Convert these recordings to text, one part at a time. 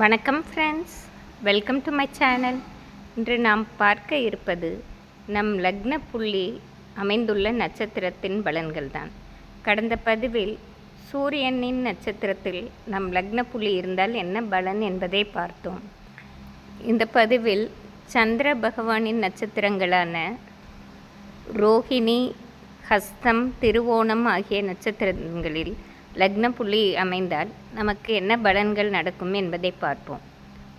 வணக்கம் friends welcome to my channel இன்று நாம் பார்க்க இருப்பது நம் லக்ன புள்ளி அமைந்துள்ள நட்சத்திரத்தின் பலன்கள்தான். கடந்த பதிவில் சூரியனின் நட்சத்திரத்தில் நம் லக்ன புள்ளி இருந்தால் என்ன பலன் என்பதை பார்த்தோம். இந்த பதிவில் சந்திர பகவானின் நட்சத்திரங்களான ரோஹிணி ஹஸ்தம் திருவோணம் ஆகிய நட்சத்திரங்களில் லக்ன புள்ளி அமைந்தால் நமக்கு என்ன பலன்கள் நடக்கும் என்பதை பார்ப்போம்.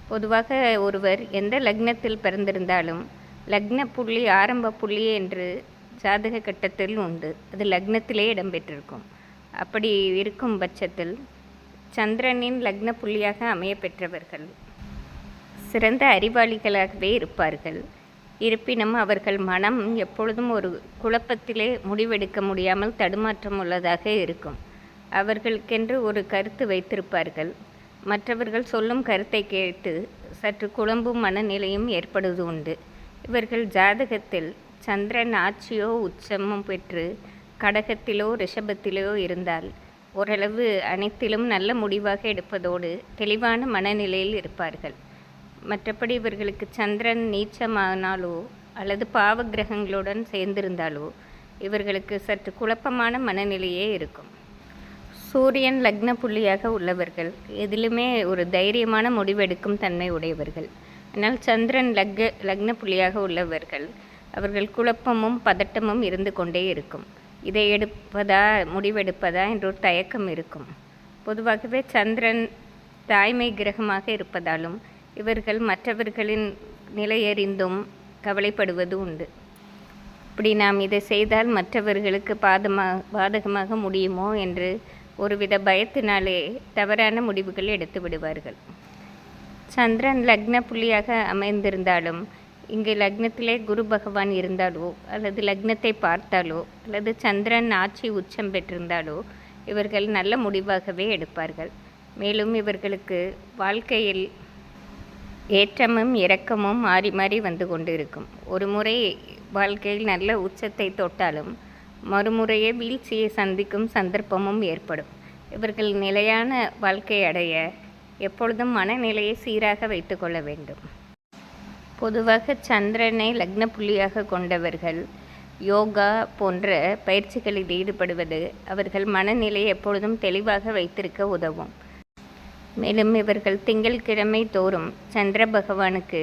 பொதுவாக ஒருவர் எந்த லக்னத்தில் பிறந்திருந்தாலும் லக்ன புள்ளி ஆரம்ப புள்ளி என்று ஜாதக கட்டத்தில் உண்டு. அது லக்னத்திலே இடம்பெற்றிருக்கும். அப்படி இருக்கும் பட்சத்தில் சந்திரனின் லக்ன புள்ளியாக அமைய பெற்றவர்கள் சிறந்த அறிவாளிகளாகவே இருப்பார்கள். இருப்பினும் அவர்கள் மனம் எப்பொழுதும் ஒரு குழப்பத்திலே முடிவெடுக்க முடியாமல் தடுமாற்றம் உள்ளதாக இருக்கும். அவர்களுக்கென்று ஒரு கருத்து வைத்திருப்பார்கள். மற்றவர்கள் சொல்லும் கருத்தை கேட்டு சற்று குழம்பும் மனநிலையும் ஏற்படுவது உண்டு. இவர்கள் ஜாதகத்தில் சந்திரன் ஆட்சியோ உச்சமும் பெற்று கடகத்திலோ ரிஷபத்திலோ இருந்தால் ஓரளவு அனைத்திலும் நல்ல முடிவாக எடுப்பதோடு தெளிவான மனநிலையில் இருப்பார்கள். மற்றபடி இவர்களுக்கு சந்திரன் நீச்சமானாலோ அல்லது பாவ கிரகங்களுடன் சேர்ந்திருந்தாலோ இவர்களுக்கு சற்று குழப்பமான மனநிலையே இருக்கும். சூரியன் லக்ன புள்ளியாக உள்ளவர்கள் எதிலுமே ஒரு தைரியமான முடிவெடுக்கும் தன்மை உடையவர்கள். ஆனால் சந்திரன் லக்க லக்ன புள்ளியாக உள்ளவர்கள் அவர்கள் குழப்பமும் பதட்டமும் இருந்து கொண்டே இருக்கும். இதை எடுப்பதா முடிவெடுப்பதா என்ற ஒரு தயக்கம் இருக்கும். பொதுவாகவே சந்திரன் தாய்மை கிரகமாக இருப்பதாலும் இவர்கள் மற்றவர்களின் நிலையறிந்தும் கவலைப்படுவது உண்டு. இப்படி நாம் இதை செய்தால் மற்றவர்களுக்கு பாதமாக பாதகமாக முடியுமோ என்று ஒருவித பயத்தினாலே தவறான முடிவுகள் எடுத்து விடுவார்கள். சந்திரன் லக்ன புள்ளியாக அமைந்திருந்தாலும் இங்கு லக்னத்திலே குரு பகவான் இருந்தாலோ அல்லது லக்னத்தை பார்த்தாலோ அல்லது சந்திரன் ஆட்சி உச்சம் பெற்றிருந்தாலோ இவர்கள் நல்ல முடிவாகவே எடுப்பார்கள். மேலும் இவர்களுக்கு வாழ்க்கையில் ஏற்றமும் இரக்கமும் மாறி மாறி வந்து கொண்டு இருக்கும் ஒரு முறை வாழ்க்கையில் நல்ல உச்சத்தை தொட்டாலும் மறுமுறையே வீழ்ச்சியை சந்திக்கும் சந்தர்ப்பமும் ஏற்படும். இவர்கள் நிலையான வாழ்க்கை அடைய எப்பொழுதும் மனநிலையை சீராக வைத்துக்கொள்ள வேண்டும். பொதுவாக சந்திரனை லக்ன புள்ளியாக கொண்டவர்கள் யோகா போன்ற பயிற்சிகளில் ஈடுபடுவது அவர்கள் மனநிலையை எப்பொழுதும் தெளிவாக வைத்திருக்க உதவும். மேலும் இவர்கள் திங்கள்கிழமை தோறும் சந்திர பகவானுக்கு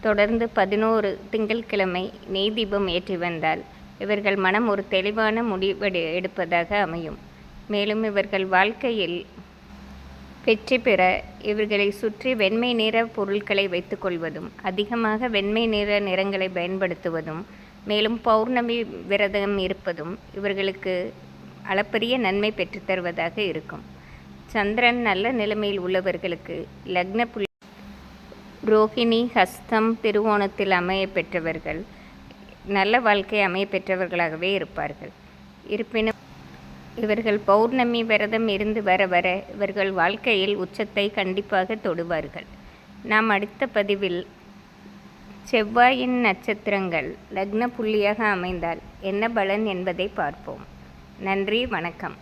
தொடர்ந்து பதினோரு திங்கள்கிழமை நெய் தீபம் ஏற்றி வந்தால் இவர்கள் மனம் ஒரு தெளிவான முடிவெடு எடுப்பதாக அமையும். மேலும் இவர்கள் வாழ்க்கையில் வெற்றி பெற இவர்களை சுற்றி வெண்மை நிற பொருட்களை வைத்துக்கொள்வதும் அதிகமாக வெண்மை நிற நிறங்களை பயன்படுத்துவதும் மேலும் பௌர்ணமி விரதம் இருப்பதும் இவர்களுக்கு அளப்பரிய நன்மை பெற்றுத்தருவதாக இருக்கும். சந்திரன் நல்ல நிலைமையில் உள்ளவர்களுக்கு லக்ன புள்ளி ரோஹிணி ஹஸ்தம் திருவோணத்தில் அமைய பெற்றவர்கள் நல்ல வாழ்க்கை அமைய பெற்றவர்களாகவே இருப்பார்கள். இருப்பினும் இவர்கள் பௌர்ணமி விரதம் இருந்து வர வர இவர்கள் வாழ்க்கையில் உச்சத்தை கண்டிப்பாக தொடுவார்கள். நாம் அடுத்த பதிவில் செவ்வாயின் நட்சத்திரங்கள் லக்ன புள்ளியாக அமைந்தால் என்ன பலன் என்பதை பார்ப்போம். நன்றி வணக்கம்.